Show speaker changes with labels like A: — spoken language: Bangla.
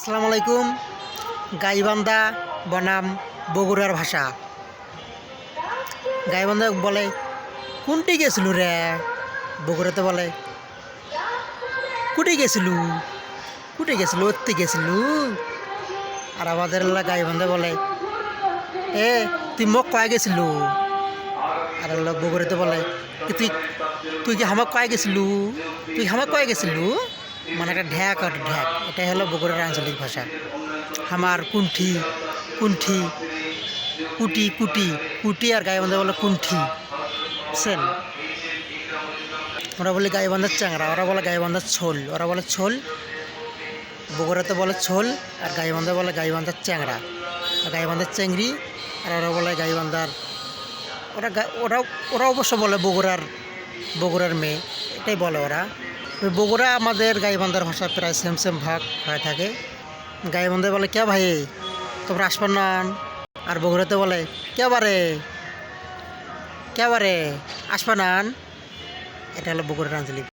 A: আসসালামু আলাইকুম। গাইবান্ধা বনাম বগুড়ার ভাষা। গাইবান্ধা বলে, কোনটি গেছিল রে? বগুড়াতে বলে, কুটে গেছিলু, কুটে গেছিল ওতে গেছিলু। আর আমাদের গাইবান্ধা বলে, এ, তুই মোক কয়ে গেছিলু? আর বগুড়াতে বলে তুই তুই কি হামাক কয়ে গেছিলু? তুই হামাক কয়ে গেছিলু? মানে একটা ঢ্যাক আর ঢ্যাক, এটাই হলো বগুড়ার আঞ্চলিক ভাষা। হামার কুণ্ঠি কুণ্ঠি কুটি কুটি কুটি আর গায়ে গাইবান্ধা বলে কুণ্ঠি বুঝছেন ওরা বলে গায়ে গাইবান্ধার চ্যাংরা ওরা বলে গায়ে গাইবান্ধার ছোল, ওরা বলে ছোল, বগুড়াতে বলে ছোল আর গায়ে গাইবান্ধা বলে গায়ে গাইবান্ধার চ্যাংরা আর গাইবান্ধার চেংড়ি আর ওরা বলে গায়ে গাইবান্ধার ওরা ওরা ওরা অবশ্য বলে বগুড়ার বগুড়ার মেয়ে, এটাই বলে ওরা। বগুড়া আমাদের গাইবান্ধার ভাষা প্রায় সেম সেম ভাগ হয়ে থাকে। গাইবান্ধায় বলে, কে ভাই? তোমরা আসবার নন আর বগুড়াতে বলে, কে বারে কে বারে আসবা নন এটা হলো বগুড়ার আঞ্চলিক